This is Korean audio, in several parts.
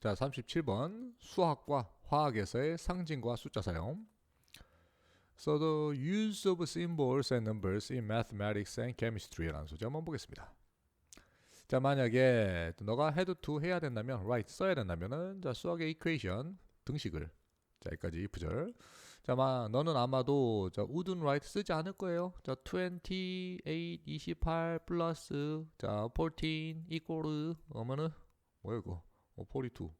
자, 37번 수학과 화학에서의 상징과 숫자 사용. So the use of symbols and numbers in mathematics and chemistry라는 소재 한번 보겠습니다. 자, 만약에 너가 had to 해야 된다면, write 써야 된다면은 자 수학의 equation 등식을 자 여기까지 if절. 자, 마 너는 아마도 자 wouldn't write 쓰지 않을 거예요. 자 28, 28 플러스 자 14 equal 어머는 뭐야 이거? 어, 42,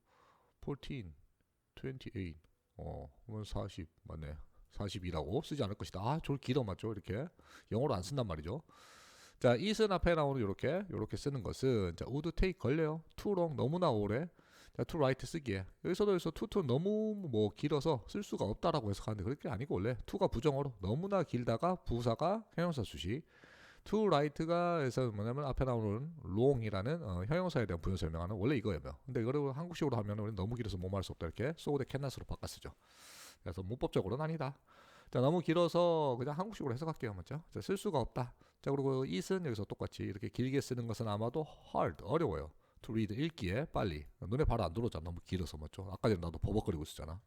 14, 28, 어, 그러면 40 맞네. 42라고 쓰지 않을 것이다. 아, 졸 길어 맞죠? 이렇게 영어로 안 쓴단 말이죠. 자, it은 앞에 나오는 이렇게 이렇게 쓰는 것은 자, would take 걸려요. too long 너무나 오래. 자, to write 쓰기에 여기서도 여기서 to to 너무 뭐 길어서 쓸 수가 없다라고 해석하는데 그렇게 아니고 원래 to가 부정어로 너무나 길다가 부사가 형용사 수식. To write가 해서 뭐냐면 앞에 나오는 long이라는 어, 형용사에 대한 부연 설명하는 원래 이거예요. 근데 이거를 한국식으로 하면 우리 너무 길어서 못 말할 수 없다 이렇게 so the cannot으로 바꿔 쓰죠. 그래서 문법적으로는 아니다. 자 너무 길어서 그냥 한국식으로 해석할게요, 맞죠? 자, 쓸 수가 없다. 자 그리고 it은 여기서 똑같이 이렇게 길게 쓰는 것은 아마도 hard 어려워요. to read 읽기에 빨리 눈에 바로 안 들어오잖아. 너무 길어서 맞죠? 아까 전에 나도 버벅거리고 있었잖아.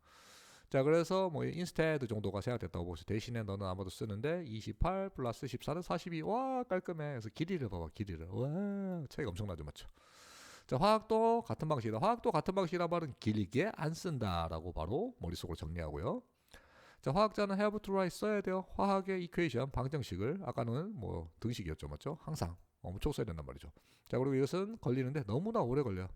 자 그래서 뭐 instead 정도가 생각됐다고 보시 대신에 너는 아마도 쓰는데 28 플러스 14는 42 와 깔끔해. 그래서 길이를 봐봐 길이를. 와 차이가 엄청나죠 맞죠? 자 화학도 같은 방식이다. 화학도 같은 방식이라 말은 길게 안 쓴다라고 바로 머릿속으로 정리하고요. 자 화학자는 have to write 써야 돼요. 화학의 이퀘이션 방정식을 아까는 뭐 등식이었죠 맞죠? 항상. 엄청 써야 된단 말이죠. 자 그리고 이것은 걸리는데 너무나 오래 걸려요.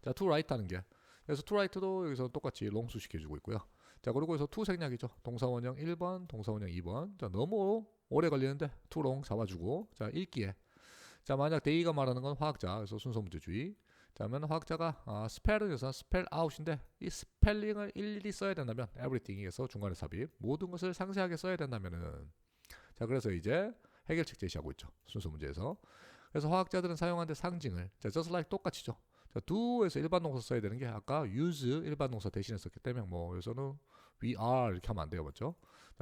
자 to write 하는 게 그래서 write도 여기서 똑같이 롱수 시켜주고 있고요. 자 그리고 여기서 to 생략이죠. 동사원형 1번, 동사원형 2번. 자 너무 오래 걸리는데 long 잡아주고 자 읽기에 자 만약 데이가 말하는 건 화학자 그래서 순서 문제주의. 자면 화학자가 아, 스펠은 여기서 스펠 아웃인데 이 스펠링을 일일이 써야 된다면 everything에서 중간에 삽입 모든 것을 상세하게 써야 된다면은 자 그래서 이제 해결책 제시하고 있죠 순서 문제에서 그래서 화학자들은 사용하는 상징을 자 just like 똑같이죠 자, do에서 일반 동사 써야 되는 게 아까 use 일반 동사 대신에 썼기 때문에 뭐 여기서는 we are 이렇게 하면 안 돼요, 맞죠?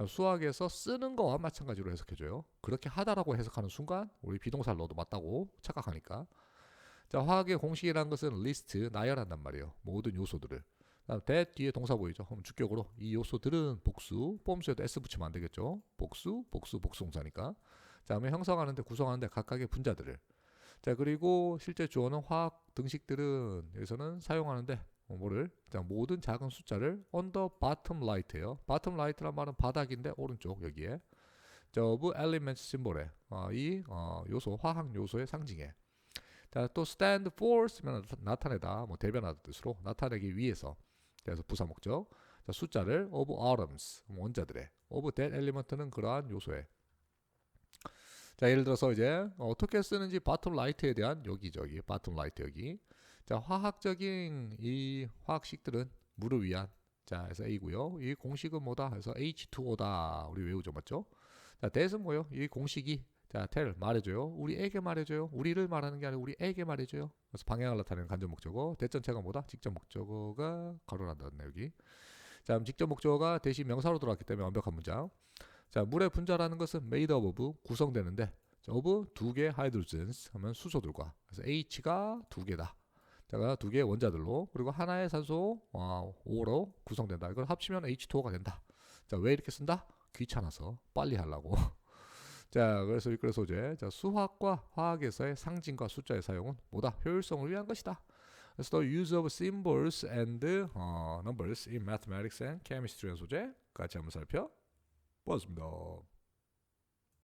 수학에서 쓰는 거와 마찬가지로 해석해 줘요. 그렇게 하다라고 해석하는 순간 우리 비동사를 넣어도 맞다고 착각하니까. 자, 화학의 공식이라는 것은 list 나열한단 말이에요. 모든 요소들을. 다음 that 뒤에 동사 보이죠? 그럼 주격으로 이 요소들은 복수, 폼수에도 s 붙이면 안 되겠죠? 복수, 복수, 복수동사니까. 자, 다음에 형성하는데 구성하는데 각각의 분자들을 자 그리고 실제 주어는 화학 등식들은 여기서는 사용하는데 뭐를? 자 모든 작은 숫자를 the bottom right예요. bottom right란 말은 바닥인데 오른쪽 여기에. 자 of element 심볼에. 어, 이 어, 요소 화학 요소의 상징에. 자 또 stand for 쓰면 나타내다 뭐 대변하다 뜻으로 나타내기 위해서. 그래서 부사 목적. 자 숫자를 of atoms 원자들의. of that element는 그러한 요소에 자 예를 들어서 이제 어떻게 쓰는지 바텀 라이트에 대한 여기저기 바텀 라이트 여기. 자 화학적인 이 화학식들은 물을 위한 자 그래서 A고요. 이 공식은 뭐다? 해서 H2O다. 우리 외우죠 맞죠? 자 that은 뭐요? 이 공식이. 자 tell 말해줘요. 우리에게 말해줘요. 우리를 말하는 게 아니라 우리에게 말해줘요. 그래서 방향을 나타내는 간접 목적어. 대전체가 뭐다? 직접 목적어가 가로난다네 여기. 자 그럼 직접 목적어가 대신 명사로 들어왔기 때문에 완벽한 문장 자, 물의 분자라는 것은 made of 구성되는데 자, of 두개 hydrogens 하면 수소들과 그래서 H가 두 개다. 자가 두 개의 원자들로 그리고 하나의 산소 어, O로 구성된다. 이걸 합치면 H2O가 된다. 자, 왜 이렇게 쓴다? 귀찮아서 빨리 하려고. 자, 그래서 그래서 소재. 자, 수학과 화학에서의 상징과 숫자의 사용은 뭐다? 효율성을 위한 것이다. 그래서 the use of symbols and uh, numbers in mathematics and chemistry의 소재 같이 한번 살펴. 보았습니다.